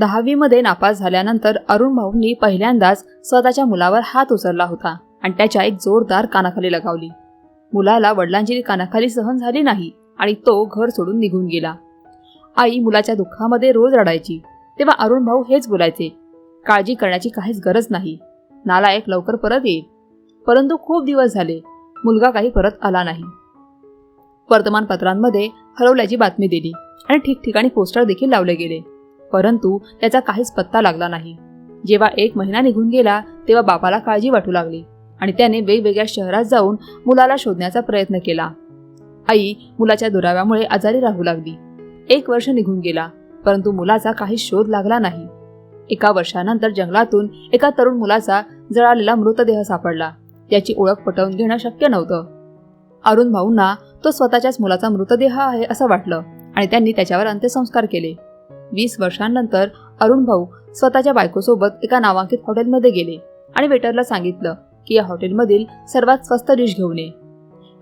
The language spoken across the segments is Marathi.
दहावीमध्ये नापास झाल्यानंतर अरुण भाऊंनी पहिल्यांदाच स्वतःच्या मुलावर हात उचलला होता आणि त्याच्या एक जोरदार कानाखाली लगावली. मुलाला वडिलांची कानाखाली सहन झाली नाही आणि तो घर सोडून निघून गेला. आई मुलाच्या दुःखामध्ये रोज रडायची तेव्हा अरुण भाऊ हेच बोलायचे काळजी करण्याची काहीच गरज नाही नालायक लवकर परत येईल. परंतु खूप दिवस झाले मुलगा काही परत आला नाही. वर्तमानपत्रांमध्ये हरवल्याची बातमी दिली आणि ठिकठिकाणी पोस्टर देखील लावले गेले. परंतु त्याचा काहीच पत्ता लागला नाही. जेव्हा एक महिना निघून गेला तेव्हा बापाला काळजी वाटू लागली आणि त्याने वेगवेगळ्या शहरात जाऊन मुलाला शोधण्याचा प्रयत्न केला. आई मुलाच्या दुराव्यामुळे आजारी राहू लागली. एक वर्ष निघून गेला परंतु मुलाचा काही शोध लागला नाही. एका वर्षानंतर जंगलातून एका तरुण मुलाचा जळालेला मृतदेह सापडला. त्याची ओळख पटवून घेणं शक्य नव्हतं. अरुण भाऊंना तो स्वतःच्याच मुलाचा मृतदेह आहे असं वाटलं आणि त्यांनी त्याच्यावर अंत्यसंस्कार केले. वीस वर्षांनंतर अरुण भाऊ स्वतःच्या बायकोसोबत एका नामांकित हॉटेलमध्ये गेले आणि वेटरला सांगितलं की या हॉटेलमधील सर्वात स्वस्त डिश घेऊन ये.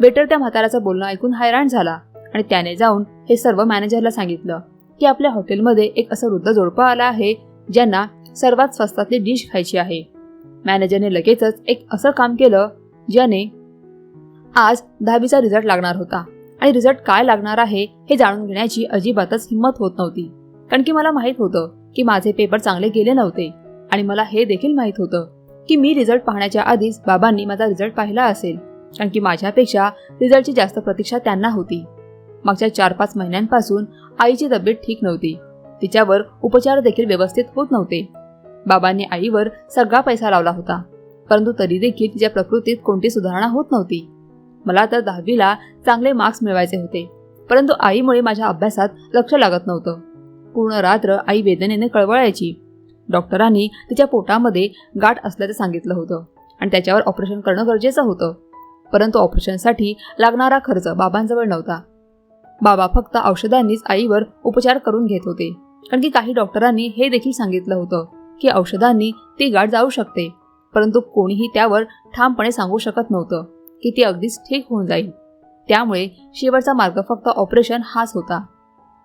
वेटर त्या म्हाताऱ्याचं बोलणं ऐकून हैराण झाला आणि त्याने जाऊन हे सर्व मॅनेजरला सांगितलं की आपल्या हॉटेलमध्ये एक असं वृद्ध जोडपं आलं आहे ज्यांना सर्वात स्वस्तातली डिश खायची आहे. मॅनेजरने लगेचच एक असं काम केलं ज्याने आज दहावीचा रिझल्ट लागणार होता आणि रिझल्ट काय लागणार आहे हे जाणून घेण्याची अजिबातच हिंमत होत नव्हती. कारण की मला माहीत होतं की माझे पेपर चांगले गेले नव्हते. आणि मला हे देखील माहीत होतं की मी रिझल्ट पाहण्याच्या आधीच बाबांनी माझा रिझल्ट पाहिला असेल. कारण की माझ्यापेक्षा रिझल्टची जास्त प्रतीक्षा त्यांना होती. मागच्या चार पाच महिन्यांपासून आईची तब्येत ठीक नव्हती. तिच्यावर उपचार देखील व्यवस्थित होत नव्हते. बाबांनी आईवर सगळा पैसा लावला होता. परंतु तरी देखील तिच्या प्रकृतीत कोणती सुधारणा होत नव्हती. मला तर दहावीला चांगले मार्क्स मिळवायचे होते. परंतु आईमुळे माझ्या अभ्यासात लक्ष लागत नव्हतं. पूर्ण रात्र आई वेदनेने कळवळायची. डॉक्टरांनी तिच्या पोटामध्ये गाठ असल्याचं सांगितलं होतं आणि त्याच्यावर ऑपरेशन करणं गरजेचं होतं. परंतु ऑपरेशनसाठी लागणारा खर्च बाबांजवळ नव्हता. बाबा फक्त औषधांनीच आईवर उपचार करून घेत होते. कारण की काही डॉक्टरांनी हे देखील सांगितलं होतं की औषधांनी ती गाठ जाऊ शकते परंतु कोणीही त्यावर ठामपणे सांगू शकत नव्हतं की ती अगदीच ठीक होऊन जाईल. त्यामुळे शेवटचा मार्ग फक्त ऑपरेशन हाच होता.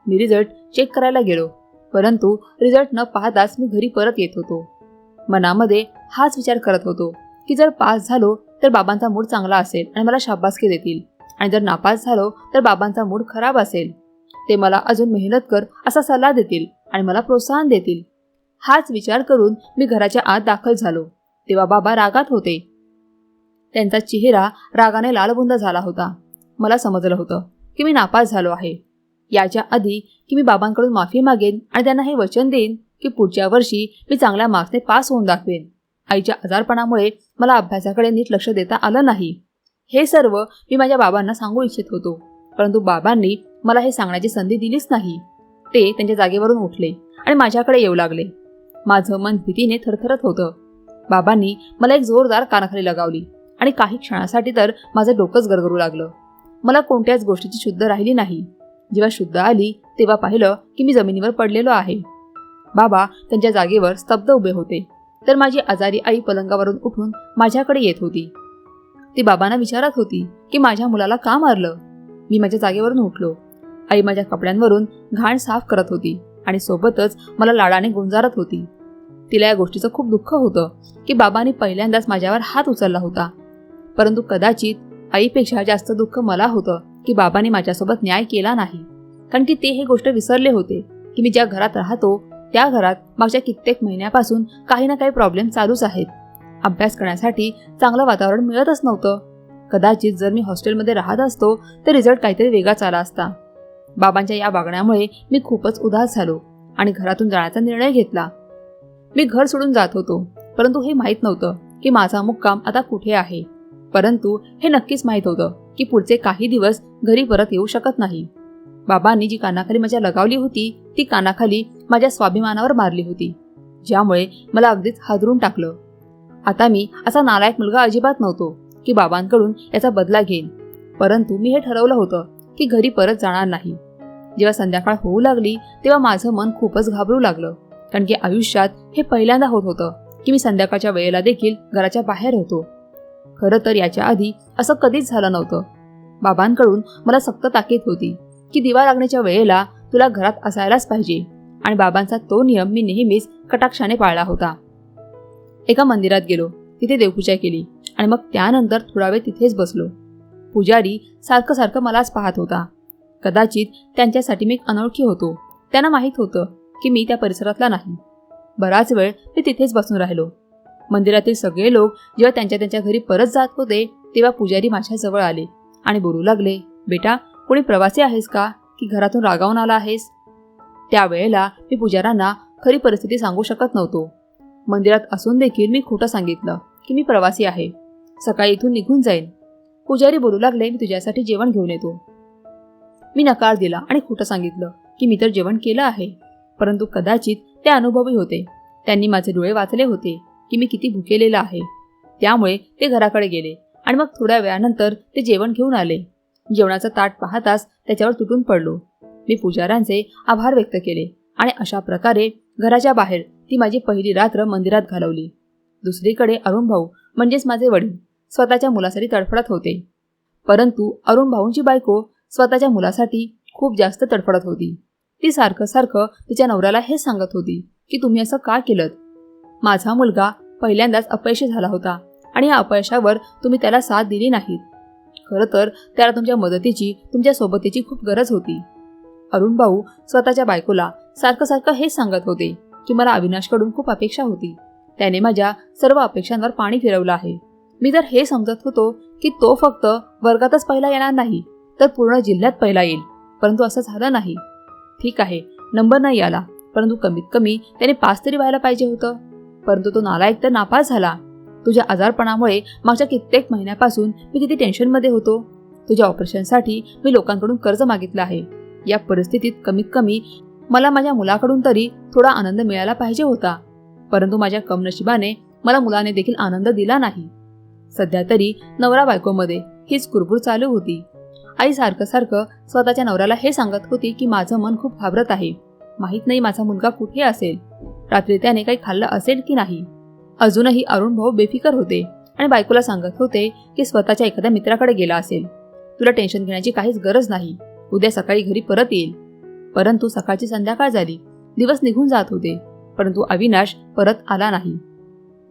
मी रिझल्ट चेक करायला गेलो. परंतु रिझल्ट न पाहताच मी घरी परत येत होतो. मनामध्ये हाच विचार करत होतो की जर पास झालो तर बाबांचा मूड चांगला असेल आणि मला शाबासकी देतील. आणि जर नापास झालो तर बाबांचा मूड खराब असेल. ते मला अजून मेहनत कर असा सल्ला देतील आणि मला प्रोत्साहन देतील. हाच विचार करून मी घराच्या आत दाखल झालो. तेव्हा बाबा रागात होते. त्यांचा चेहरा रागाने लालबुंद झाला होता. मला समजलं होतं की मी नापास झालो आहे. याच्या आधी की मी बाबांकडून माफी मागेन आणि त्यांना हे वचन देईन की पुढच्या वर्षी मी चांगल्या मार्क्सने पास होऊन दाखवेन. आईच्या आजारपणामुळे मला अभ्यासाकडे नीट लक्ष देता आलं नाही. हे सर्व मी माझ्या बाबांना सांगू इच्छित होतो परंतु बाबांनी मला हे सांगण्याची संधी दिलीच नाही. ते त्यांच्या जागेवरून उठले आणि माझ्याकडे येऊ लागले. माझं मन भीतीने थरथरत होतं. बाबांनी मला एक जोरदार कानाखाली लगावली आणि काही क्षणासाठी तर माझं डोकंच गरगरू लागलं. मला कोणत्याच गोष्टीची शुद्ध राहिली नाही. जेव्हा शुद्ध आली तेव्हा पाहिलं की मी जमिनीवर पडलेलो आहे. बाबा त्यांच्या जागेवर स्तब्ध उभे होते. तर माझी आजारी आई पलंगावरून उठून माझ्याकडे येत होती. ती बाबांना विचारत होती की माझ्या मुलाला का मारलं? मी माझ्या जागेवरून उठलो. आई माझ्या कपड्यांवरून घाण साफ करत होती आणि सोबतच मला लाडाने गुंजारत होती. तिला या गोष्टीचं खूप दुःख होतं की बाबांनी पहिल्यांदाच माझ्यावर हात उचलला होता. परंतु कदाचित आईपेक्षा जास्त दुःख मला होतं की बाबाने माझ्यासोबत न्याय केला नाही. कारण की ते हे गोष्ट विसरले होते की मी ज्या घरात राहतो त्या घरात मागच्या कित्येक महिन्यापासून काही ना काही प्रॉब्लेम चालूच आहेत. अभ्यास करण्यासाठी चांगलं वातावरण मिळतच नव्हतं. कदाचित जर मी हॉस्टेलमध्ये राहत असतो तर रिझल्ट काहीतरी वेगळाच आला असता. बाबांच्या या वागण्यामुळे मी खूपच उदास झालो आणि घरातून जाण्याचा निर्णय घेतला. मी घर सोडून जात होतो परंतु हे माहीत नव्हतं की माझा मुक्काम आता कुठे आहे. परंतु हे नक्कीच माहीत होतं. की पुढचे काही दिवस घरी परत येऊ शकत नाही. बाबांनी जी कानाखाली माझ्या लगावली होती ती कानाखाली माझ्या स्वाभिमानावर मारली होती. ज्यामुळे मला अगदीच हादरून टाकलं. आता मी असा नालायक मुलगा अजिबात नव्हतो की बाबांकडून याचा बदला घेईन. परंतु मी हे ठरवलं होतं की घरी परत जाणार नाही. जेव्हा संध्याकाळ होऊ लागली तेव्हा माझं मन खूपच घाबरू लागलं. कारण की आयुष्यात हे पहिल्यांदा होत होतं की मी संध्याकाळच्या वेळेला देखील घराच्या बाहेर होतो. खरं तर याच्या आधी असं कधीच झालं नव्हतं. बाबांकडून मला सक्त ताकीद होती की दिवा लागण्याच्या वेळेला तुला घरात असायलाच पाहिजे आणि बाबांचा तो नियम मी नेहमीच कटाक्षाने पाळला होता. एका मंदिरात गेलो तिथे देवपूजा केली आणि मग त्यानंतर थोडा वेळ तिथेच बसलो. पुजारी सारखं सारखं मलाच पाहत होता. कदाचित त्यांच्यासाठी मी अनोळखी होतो. त्यांना माहीत होतं की मी त्या परिसरातला नाही. बराच वेळ मी तिथेच बसून राहिलो. मंदिरातील सगळे लोक जेव्हा त्यांच्या त्यांच्या घरी परत जात होते तेव्हा पुजारी माझ्याजवळ आले आणि बोलू लागले बेटा कोणी प्रवासी आहेस का? की घरातून रागावून आला आहेस? त्यावेळेला मी पुजाऱ्यांना खरी परिस्थिती सांगू शकत नव्हतो. मंदिरात असून देखील मी खोटं सांगितलं की मी प्रवासी आहे. सकाळी इथून निघून जाईन. पुजारी बोलू लागले मी तुझ्यासाठी जेवण घेऊन येतो. मी नकार दिला आणि खोटं सांगितलं की मी तर जेवण केलं आहे. परंतु कदाचित ते अनुभवी होते. त्यांनी माझे डोळे वाचले होते. की मी किती भुकेलेला आहे. त्यामुळे ते घराकडे गेले आणि मग थोड्या वेळानंतर ते जेवण घेऊन आले. जेवणाचं ताट पाहताच त्याच्यावर तुटून पडलो. मी पुजाऱ्यांचे आभार व्यक्त केले आणि अशा प्रकारे घराच्या बाहेर ती माझी पहिली रात्र मंदिरात घालवली. दुसरीकडे अरुण भाऊ म्हणजेच माझे वडील स्वतःच्या मुलासाठी तडफडत होते. परंतु अरुण भाऊंची बायको स्वतःच्या मुलासाठी खूप जास्त तडफडत होती. ती सारखं सारखं तिच्या नवऱ्याला हे सांगत होती की तुम्ही असं का केलं माझा मुलगा पहिल्यांदाच अपयशी झाला होता आणि या अपयशावर तुम्ही त्याला साथ दिली नाहीत. खरं तर त्याला तुमच्या मदतीची तुमच्या सोबतीची खूप गरज होती. अरुण भाऊ स्वतःच्या बायकोला सारखं सारखं हेच सांगत होते की मला अविनाशकडून खूप अपेक्षा होती. त्याने माझ्या सर्व अपेक्षांवर पाणी फिरवलं आहे. मी तर हे समजत होतो की तो फक्त वर्गातच पहिला येणार नाही तर पूर्ण जिल्ह्यात पहिला येईल परंतु असं झालं नाही. ठीक आहे नंबर नाही आला परंतु कमीत कमी त्याने पास तरी व्हायला पाहिजे होतं. परंतु तो नालायक तर नापास झाला. तुझ्या आजारपणामुळे मागच्या कित्येक महिन्यापासून मी किती टेन्शनमध्ये होतो? तुझ्या ऑपरेशनसाठी मी लोकांकडून कर्ज मागितलं आहे. या परिस्थितीत कमीत कमी मला माझ्या मुलाकडून तरी थोडा आनंद मिळायला पाहिजे होता. परंतु माझ्या कमनशिबाने मला मुलाने देखील आनंद दिला नाही. सध्या तरी नवरा बायकोमध्ये हीच कुरबुर चालू होती. आई सारखं सारखं स्वतःच्या नवऱ्याला हे सांगत होती की माझं मन खूप घाबरत आहे. माहीत नाही माझा मुलगा कुठे असेल. रात्री त्याने काही खाल्लं असेल की नाही? अजूनही अरुण भाऊ बेफिकर होते आणि बायकोला सांगत होते की स्वतःच्या एखाद्या मित्राकडे गेला असेल. तुला टेन्शन घेण्याची काहीच गरज नाही. उद्या सकाळी घरी परत येईल. परंतु सकाळची संध्याकाळ झाली. दिवस निघून जात होते. परंतु अविनाश परत आला नाही.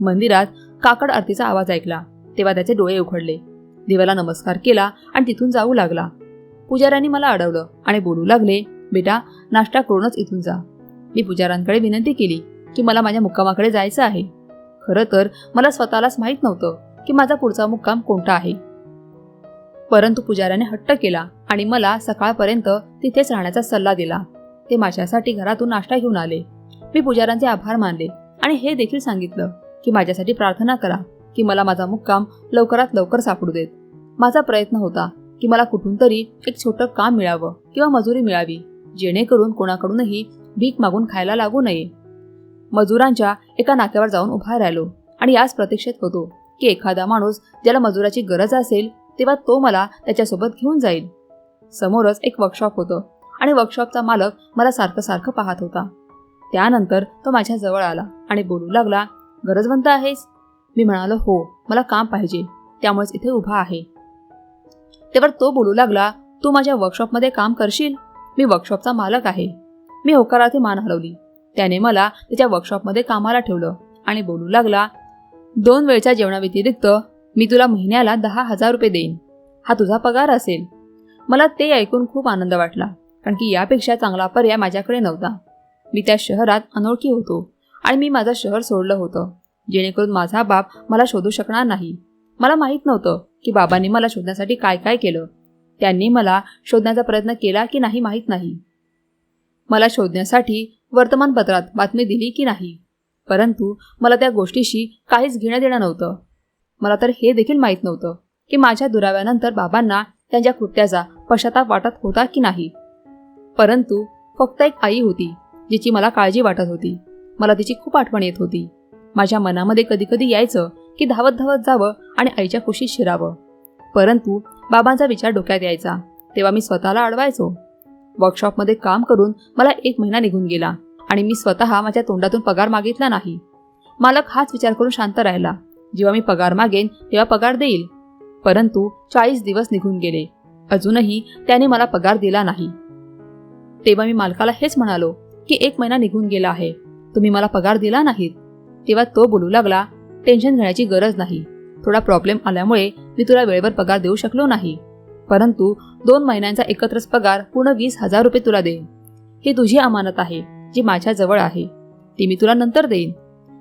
मंदिरात काकड आरतीचा आवाज ऐकला. तेव्हा त्याचे डोळे उघडले. देवाला नमस्कार केला आणि तिथून जाऊ लागला. पुजाऱ्यांनी मला अडवलं आणि बोलू लागले बेटा नाश्ता करूनच इथून जा. मी पुजाऱ्यांकडे विनंती केली. की मला माझ्या मुक्कामाकडे जायचं आहे. खरं तर मला स्वतःलाच माहीत नव्हतं की माझा पुढचा मुक्काम कोणता आहे. परंतु पुजाऱ्याने हट्ट केला आणि मला सकाळपर्यंत तिथेच राहण्याचा सल्ला दिला. ते माझ्यासाठी घरातून नाश्ता घेऊन आले. मी पुजाऱ्यांचे आभार मानले आणि हे देखील सांगितलं की माझ्यासाठी प्रार्थना करा की मला माझा मुक्काम लवकरात लवकर सापडू देत. माझा प्रयत्न होता की मला कुठून तरी एक छोटं काम मिळावं किंवा मजुरी मिळावी जेणेकरून कोणाकडूनही भीक मागून खायला लागू नये. मजुरांच्या एका नाक्यावर जाऊन उभा राहिलो आणि याच प्रतीक्षेत होतो की एखादा माणूस ज्याला मजुराची गरज असेल तेव्हा तो मला त्याच्यासोबत घेऊन जाईल. समोरच एक वर्कशॉप होतं आणि वर्कशॉपचा मालक मला सारखं सारखं पाहत होता. त्यानंतर तो माझ्या जवळ आला आणि बोलू लागला गरजवंत आहेस? मी म्हणालो हो मला काम पाहिजे त्यामुळेच इथे उभा आहे. तेव्हा तो बोलू लागला तू माझ्या वर्कशॉपमध्ये काम करशील? मी वर्कशॉपचा मालक आहे. मी होकारार्थी मान हलवली. त्याने मला त्याच्या वर्कशॉपमध्ये कामाला ठेवलं आणि बोलू लागला दोन वेळच्या जेवणाव्यतिरिक्त मी तुला महिन्याला दहा हजार रुपये देईन. हा तुझा पगार असेल. मला ते ऐकून खूप आनंद वाटला कारण की यापेक्षा चांगला पर्याय माझ्याकडे नव्हता. मी त्या शहरात अनोळखी होतो आणि मी माझं शहर सोडलं होतं जेणेकरून माझा बाप मला शोधू शकणार नाही. मला माहीत नव्हतं की बाबांनी मला शोधण्यासाठी काय काय केलं. त्यांनी मला शोधण्याचा प्रयत्न केला की नाही माहीत नाही. मला शोधण्यासाठी वर्तमानपत्रात बातमी दिली की नाही. परंतु मला त्या गोष्टीशी काहीच घेणं देणं नव्हतं. मला तर हे देखील माहीत नव्हतं की माझ्या दुराव्यानंतर बाबांना त्यांच्या कृत्याचा पश्चाताप वाटत होता की नाही. परंतु फक्त एक आई होती जिची मला काळजी वाटत होती. मला तिची खूप आठवण येत होती. माझ्या मनामध्ये कधी कधी यायचं की धावत धावत जावं आणि आईच्या खुशीत शिरावं. परंतु बाबांचा विचार डोक्यात यायचा. तेव्हा मी स्वतःला अडवायचो. वर्कशॉपमध्ये काम करून मला एक महिना निघून गेला आणि मी स्वतः माझ्या तोंडातून पगार मागितला नाही. मालक हाच विचार करून शांत राहिला. जेव्हा मी पगार मागेन तेव्हा पगार देईल. परंतु चाळीस दिवस निघून गेले. अजूनही त्याने मला पगार दिला नाही. तेव्हा मी मालकाला हेच म्हणालो की एक महिना निघून गेला आहे. तुम्ही मला पगार दिला नाहीत. तेव्हा तो बोलू लागला टेन्शन घेण्याची गरज नाही. थोडा प्रॉब्लेम आल्यामुळे मी तुला वेळेवर पगार देऊ शकलो नाही. परंतु दोन महिन्यांचा एकत्रच पगार पूर्ण वीस हजार रुपये तुला देईन. ही तुझी अमानत आहे जी माझ्याजवळ आहे. ती मी तुला नंतर देईन.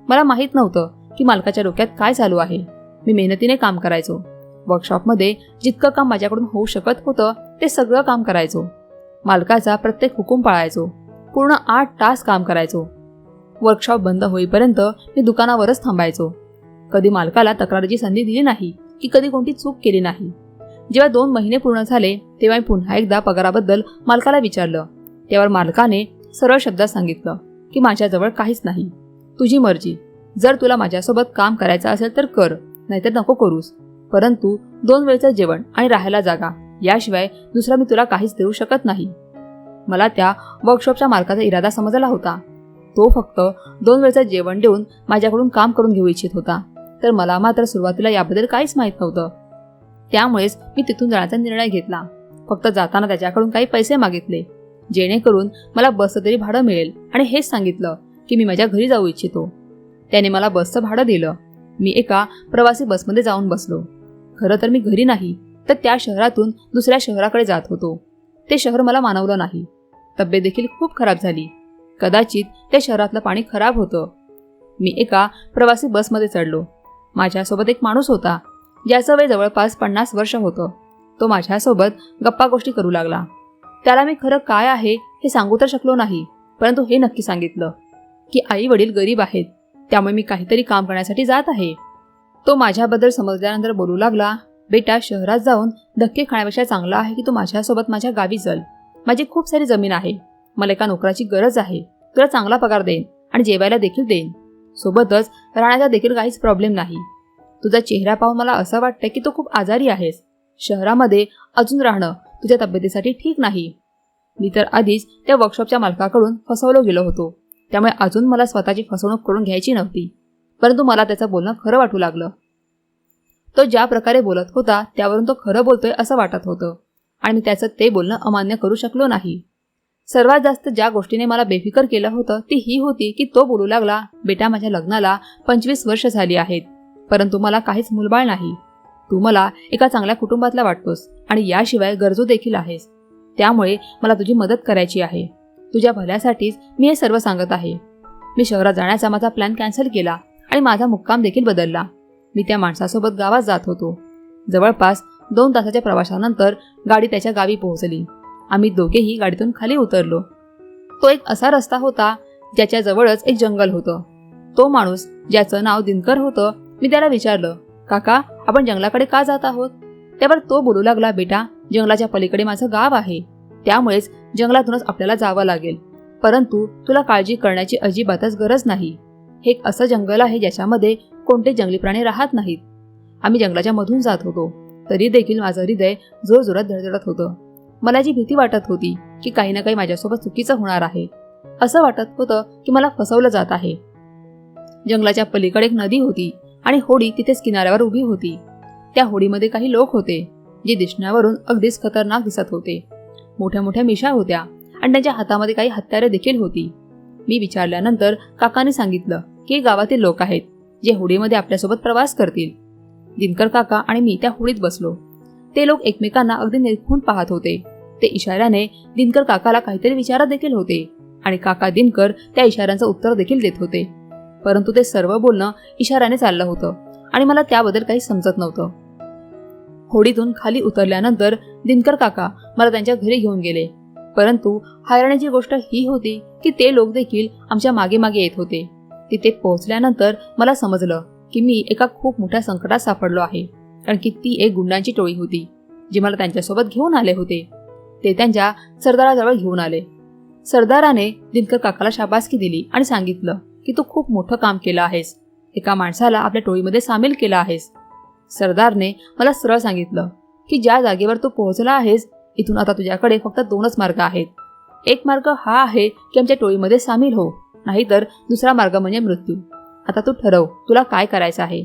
मला माहीत नव्हतं की मालकाच्या डोक्यात काय चालू आहे. मी मेहनतीने काम करायचो. वर्कशॉपमध्ये जितकं काम माझ्याकडून होऊ शकत होतं ते सगळं काम करायचो. मालकाचा प्रत्येक हुकूम पाळायचो. पूर्ण आठ तास काम करायचो. वर्कशॉप बंद होईपर्यंत मी दुकानावरच थांबायचो. कधी मालकाला तक्रारीची संधी दिली नाही की कधी कोणती चूक केली नाही. जेव्हा दोन महिने पूर्ण झाले तेव्हा मी पुन्हा एकदा पगाराबद्दल मालकाला विचारलं. त्यावर मालकाने सरळ शब्दात सांगितलं की माझ्याजवळ काहीच नाही. तुझी मर्जी. जर तुला माझ्यासोबत काम करायचं असेल तर कर नाहीतर नको करूस. परंतु दोन वेळचं जेवण आणि राहायला जागा. याशिवाय दुसरा मी तुला काहीच देऊ शकत नाही. मला त्या वर्कशॉपच्या मालकाचा इरादा समजला होता. तो फक्त दोन वेळचं जेवण देऊन माझ्याकडून काम करून घेऊ इच्छित होता. तर मला मात्र सुरुवातीला याबद्दल काहीच माहीत नव्हतं. त्यामुळेच मी तिथून जाण्याचा निर्णय घेतला. फक्त जाताना त्याच्याकडून काही पैसे मागितले. जेणेकरून मला बसचं तरी भाडं मिळेल आणि हेच सांगितलं की मी माझ्या घरी जाऊ इच्छितो. त्याने मला बसचं भाडं दिलं. मी एका प्रवासी बसमध्ये जाऊन बसलो. खरं तर मी घरी नाही तर त्या शहरातून दुसऱ्या शहराकडे जात होतो. ते शहर मला मानवलं नाही. तब्येत देखील खूप खराब झाली. कदाचित त्या शहरातलं पाणी खराब होतं. मी एका प्रवासी बसमध्ये चढलो. माझ्यासोबत एक माणूस होता. ज्याचं वय जवळपास पन्नास वर्ष होतं. तो माझ्यासोबत गप्पा गोष्टी करू लागला. त्याला मी खरं काय आहे हे सांगू तर शकलो नाही परंतु हे नक्की सांगितलं की आई वडील गरीब आहेत त्यामुळे मी काहीतरी काम करण्यासाठी जात आहे. तो माझ्याबद्दल समजल्यानंतर बोलू लागला बेटा शहरात जाऊन धक्के खाण्यापेक्षा चांगला आहे की तू माझ्यासोबत माझ्या गावी चल. माझी खूप सारी जमीन आहे. मला एका नोकराची गरज आहे. तुला चांगला पगार देईन आणि जेवायला देखील देईन. सोबतच राहण्याचा देखील काहीच प्रॉब्लेम नाही. तुझा चेहरा पाहून मला असं वाटतं की तू खूप आजारी आहेस. शहरामध्ये अजून राहणं तुझ्या तब्येतीसाठी ठीक नाही. मी तर आधीच त्या वर्कशॉपच्या मालकाकडून फसवलो गेलो होतो. त्यामुळे अजून मला स्वतःची फसवणूक करून घ्यायची नव्हती. परंतु मला त्याचं बोलणं खरं वाटू लागलं. तो ज्या प्रकारे बोलत होता त्यावरून तो खरं बोलतोय असं वाटत होतं. आणि मी त्याचं ते बोलणं अमान्य करू शकलो नाही. सर्वात जास्त ज्या गोष्टीने मला बेफिकर केलं होतं ती ही होती की तो बोलू लागला बेटा माझ्या लग्नाला पंचवीस वर्ष झाली आहेत. परंतु मला काहीच मुलबाळ नाही. तू मला एका चांगल्या कुटुंबातला वाटतोस आणि याशिवाय गरजू देखील आहेस. त्यामुळे मला तुझी मदत करायची आहे. तुझ्या भल्यासाठीच मी हे सर्व सांगत आहे. मी शहरात जाण्याचा माझा प्लॅन कॅन्सल केला आणि माझा मुक्काम देखील बदलला. मी त्या माणसासोबत गावात जात होतो. जवळपास दोन तासाच्या प्रवासानंतर गाडी त्याच्या गावी पोहोचली. आम्ही दोघेही गाडीतून खाली उतरलो. तो एक असा रस्ता होता ज्याच्या जवळच एक जंगल होतं. तो माणूस ज्याचं नाव दिनकर होतं मी त्याला विचारलं काका आपण जंगलाकडे का जात आहोत? त्यावर तो बोलू लागला बेटा जंगलाच्या पलीकडे माझं गाव आहे. त्यामुळेच जंगलातूनच आपल्याला जावं लागेल. परंतु तुला काळजी करण्याची अजिबातच गरज नाही. हे एक असं जंगल आहे ज्याच्यामध्ये कोणते जंगली प्राणी राहत नाहीत. आम्ही जंगलाच्या मधून जात होतो. तरी देखील माझं हृदय जोरजोरात धडधडत होतं. मला जी भीती वाटत होती की काही ना काही माझ्यासोबत चुकीचं होणार आहे. असं वाटत होतं की मला फसवलं जात आहे. जंगलाच्या पलीकडे एक नदी होती. आणि होडी तिथेच किनाऱ्यावर उभी होती. त्या होडीमध्ये काही लोक होते जे दिसण्यावरून अगदीच खतरनाक दिसत होते. मोठ्या मोठ्या मिशा होत्या आणि त्यांच्या हातामध्ये काही हत्यारे देखील होती. मी विचारल्यानंतर काकाने सांगितलं की गावातील लोक आहेत जे होडीमध्ये आपल्यासोबत प्रवास करतील. दिनकर काका आणि मी त्या होडीत बसलो. ते लोक एकमेकांना अगदी निरखून पाहत होते. ते इशाऱ्याने दिनकर काकाला काहीतरी विचारत देखील होते आणि काका दिनकर त्या इशाऱ्यांचं उत्तर देखील देत होते. परंतु ते सर्व बोलणं इशाऱ्याने चाललं होतं आणि मला त्याबद्दल काही समजत नव्हतं. होडीतून खाली उतरल्यानंतर दिनकर काका मला त्यांच्या घरी घेऊन गेले. परंतु हैराणीची गोष्ट ही होती की ते लोक देखील आमच्या मागे मागे येत होते. तिथे पोहोचल्यानंतर मला समजलं की मी एका खूप मोठ्या संकटात सापडलो आहे कारण की ती एक गुंडांची टोळी होती जी मला त्यांच्यासोबत घेऊन आले होते. ते त्यांच्या सरदाराजवळ घेऊन आले. सरदाराने दिनकर काकाला शाबासकी दिली आणि सांगितलं की तू खूप मोठं काम केलं आहेस. एका माणसाला आपल्या टोळीमध्ये सामील केलं आहेस. सरदारने मला सरळ सांगितलं की ज्या जागेवर तू पोहोचला आहेस इथून आता तुझ्याकडे फक्त दोनच मार्ग आहेत. एक मार्ग हा आहे की आमच्या टोळीमध्ये सामील हो नाहीतर दुसरा मार्ग म्हणजे मृत्यू. आता तू ठरव तुला काय करायचं आहे?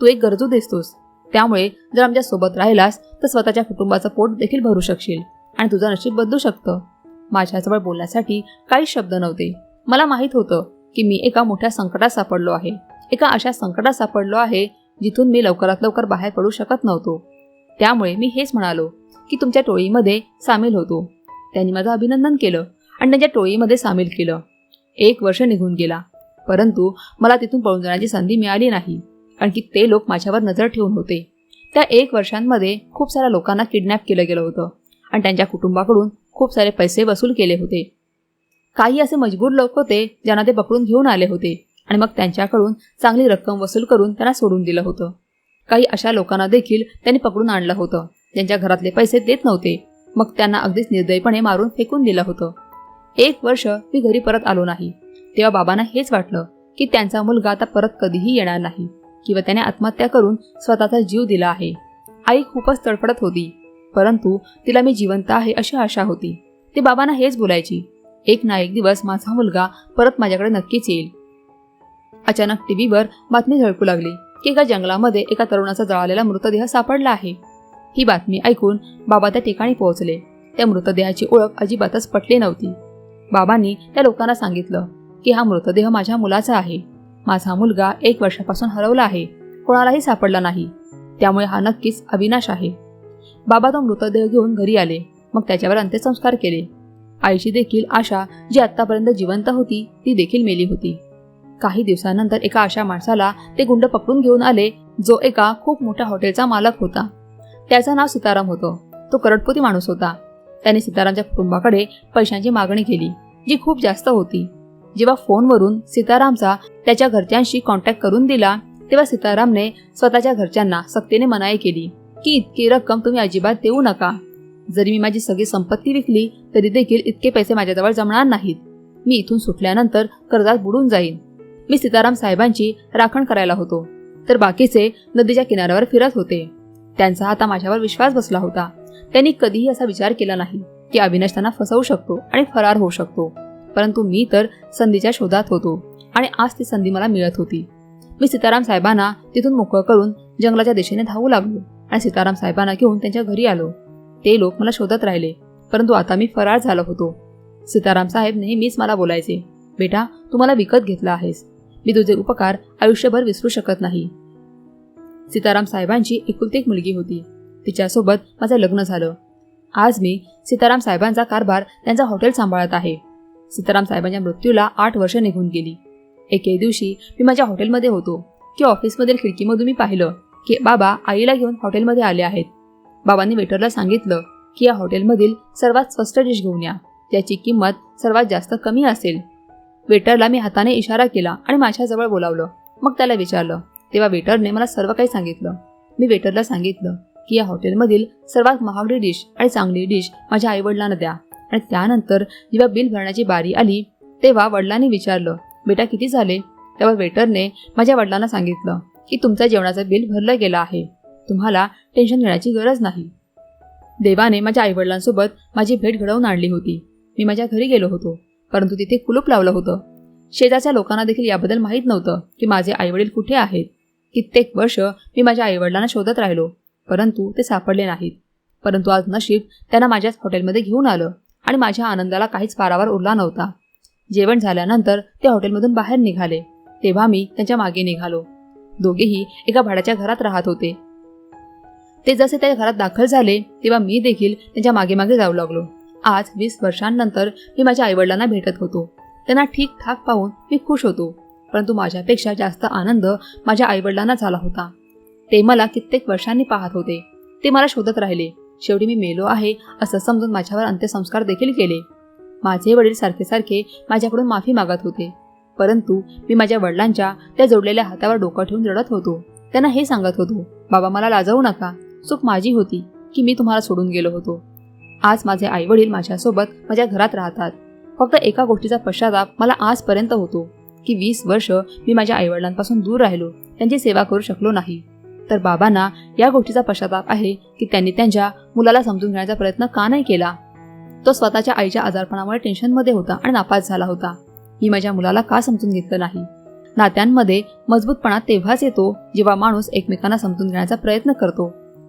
तू एक गरजू दिसतोस. त्यामुळे जर आमच्यासोबत राहिलास तर स्वतःच्या कुटुंबाचं पोट देखील भरू शकशील आणि तुझं नशीब बदलू शकतं. माझ्याजवळ बोलण्यासाठी काही शब्द नव्हते. मला माहीत होतं की मी एका मोठ्या संकटात सापडलो आहे. एका अशा संकटात सापडलो आहे जिथून मी लवकरात लवकर बाहेर पडू शकत नव्हतो. त्यामुळे मी हेच म्हणालो की तुमच्या टोळीमध्ये सामील होतो. त्यांनी माझं अभिनंदन केलं आणि त्यांच्या टोळीमध्ये सामील केलं. एक वर्ष निघून गेला परंतु मला तिथून पळून जाण्याची संधी मिळाली नाही. कारण की ते लोक माझ्यावर नजर ठेवून होते. त्या एक वर्षांमध्ये खूप साऱ्या लोकांना किडनॅप केलं गेलं होतं आणि त्यांच्या कुटुंबाकडून खूप सारे पैसे वसूल केले होते. काही असे मजबूर लोक होते ज्यांना ते पकडून घेऊन आले होते आणि मग त्यांच्याकडून चांगली रक्कम वसूल करून त्यांना सोडून दिलं होतं. काही अशा लोकांना देखील त्यांनी पकडून आणलं होतं ज्यांच्या घरातले पैसे देत नव्हते. मग त्यांना अगदीच निर्दयपणे मारून फेकून दिलं होतं. एक वर्ष मी घरी परत आलो नाही. तेव्हा बाबांना हेच वाटलं की त्यांचा मुलगा आता परत कधीही येणार नाही किंवा त्याने आत्महत्या करून स्वतःचा जीव दिला आहे. आई खूपच तडफडत होती परंतु तिला मी जिवंत आहे अशी आशा होती. ती बाबांना हेच बोलायची एक ना एक दिवस माझा मुलगा परत माझ्याकडे नक्कीच येईल. अचानक टीव्हीवर बातमी झळकू लागली की एका जंगलामध्ये एका तरुणाचा जळालेला मृतदेह सापडला आहे. ही बातमी ऐकून बाबा त्या ठिकाणी पोहोचले. त्या मृतदेहाची ओळख अजिबातच पटली नव्हती. बाबांनी त्या लोकांना सांगितलं की हा मृतदेह माझ्या मुलाचा आहे. माझा मुलगा एक वर्षापासून हरवला आहे. कोणालाही सापडला नाही. त्यामुळे हा नक्कीच अविनाश आहे. बाबा तो मृतदेह घेऊन घरी आले. मग त्याच्यावर अंत्यसंस्कार केले. आईची देखील आशा जी आतापर्यंत जिवंत होती ती देखील मेली होती. काही दिवसानंतर एका अशा माणसाला ते गुंड पकडून घेऊन आले जो एका खूप मोठ्या हॉटेलचा मालक होता. त्याचं नाव सीताराम होतं. तो करटपोती माणूस होता. त्याने सीतारामच्या कुटुंबाकडे पैशांची मागणी केली जी खूप जास्त होती. जेव्हा फोनवरून सीतारामचा त्याच्या घरच्यांशी कॉन्टॅक्ट करून दिला तेव्हा सीतारामने स्वतःच्या घरच्यांना सक्तीने मनाई केली की इतकी रक्कम तुम्ही अजिबात देऊ नका. जरी मी माझी सगळी संपत्ती विकली तरी देखील इतके पैसे माझ्याजवळ जमणार नाहीत. मी इथून सुटल्यानंतर कर्जात बुडून जाईन. मी सीताराम साहेबांची राखण करायला होतो. तर बाकीचे नदीच्या किनाऱ्यावर फिरत होते. त्यांचा आता माझ्यावर विश्वास बसला होता. त्यांनी कधीही असा विचार केला नाही की अविनाश त्यांना फसवू शकतो आणि फरार होऊ शकतो. परंतु मी तर संधीच्या शोधात होतो आणि आज ती संधी मला मिळत होती. मी सीताराम साहेबांना तिथून मोकळं करून जंगलाच्या दिशेने धावू लागलो आणि सीताराम साहेबांना घेऊन त्यांच्या घरी आलो. ते लोक मला शोधत राहिले परंतु आता मी फरार झालो होतो. सीताराम साहेब नेहमीच मला बोलायचे बेटा तू मला विकत घेतला आहेस. मी तुझे उपकार आयुष्यभर विसरू शकत नाही. सीताराम साहेबांची एकुलती एक मुलगी होती. तिच्यासोबत माझं लग्न झालं. आज मी सीताराम साहेबांचा कारभार त्यांचा हॉटेल सांभाळत आहे. सीताराम साहेबांच्या मृत्यूला आठ वर्ष निघून गेली. एके दिवशी मी माझ्या हॉटेलमध्ये होतो. की ऑफिसमधील खिडकीमधून मी पाहिलं की बाबा आईला घेऊन हॉटेलमध्ये आले आहेत. बाबांनी वेटरला सांगितलं की या हॉटेलमधील सर्वात स्वस्त डिश घेऊन या. ज्याची किंमत सर्वात जास्त कमी असेल. वेटरला मी हाताने इशारा केला आणि माझ्याजवळ बोलावलं. मग त्याला विचारलं. तेव्हा वेटरने मला सर्व काही सांगितलं. मी वेटरला सांगितलं की या हॉटेलमधील सर्वात महागडी डिश आणि चांगली डिश माझ्या आईवडिलांना द्या. आणि त्यानंतर जेव्हा बिल भरण्याची बारी आली तेव्हा वडिलांनी विचारलं बेटा किती झाले? तेव्हा वेटरने माझ्या वडिलांना सांगितलं की तुमच्या जेवणाचं बिल भरलं गेलं आहे. तुम्हाला टेन्शन घेण्याची गरज नाही. देवाने माझ्या आईवडिलांसोबत माझी भेट घडवून आणली होती. मी माझ्या घरी गेलो होतो परंतु तिथे कुलूप लावलं होतं. शेजारच्या लोकांना देखील याबद्दल माहीत नव्हतं की माझे आईवडील कुठे आहेत. कित्येक वर्ष मी माझ्या आईवडिलांना शोधत राहिलो परंतु ते सापडले नाहीत. परंतु आज नशीब त्यांना माझ्याच हॉटेलमध्ये घेऊन आलं आणि माझ्या आनंदाला काहीच पारावर उरला नव्हता. जेवण झाल्यानंतर ते हॉटेलमधून बाहेर निघाले. तेव्हा मी त्यांच्या मागे निघालो. दोघेही एका भाड्याच्या घरात राहत होते. ते जसे त्या घरात दाखल झाले तेव्हा मी देखील त्यांच्या मागे मागे जाऊ लागलो. आज वीस वर्षांनंतर मी माझ्या आईवडिलांना भेटत होतो. त्यांना ठीकठाक पाहून मी खुश होतो. परंतु माझ्यापेक्षा जास्त आनंद माझ्या आईवडिलांना झाला होता. ते मला कित्येक वर्षांनी पाहत होते. ते मला शोधत राहिले. शेवटी मी मेलो आहे असं समजून माझ्यावर अंत्यसंस्कार देखील केले. माझे वडील सारखे सारखे माझ्याकडून माफी मागत होते. परंतु मी माझ्या वडिलांच्या त्या जोडलेल्या हातावर डोकं ठेवून रडत होतो. त्यांना हे सांगत होतो बाबा मला लाजवू नका. चूक माझी होती की मी तुम्हाला सोडून गेलो होतो. आज माझे आईवडील माझ्यासोबत माझ्या घरात राहतात. फक्त एका गोष्टीचा पश्चाताप मला आजपर्यंत होतो की वीस वर्ष मी माझ्या आईवडिलांपासून दूर राहिलो त्यांची सेवा करू शकलो नाही. तर बाबांना या गोष्टीचा पश्चाताप आहे की त्यांनी त्यांच्या मुलाला समजून घेण्याचा प्रयत्न का नाही केला? तो स्वतःच्या आईच्या आजारपणामुळे टेन्शनमध्ये होता आणि नापास झाला होता. मी माझ्या मुलाला का समजून घेतलं नाही? नात्यांमध्ये मजबूतपणा तेव्हाच येतो जेव्हा माणूस एकमेकांना समजून घेण्याचा प्रयत्न करतो.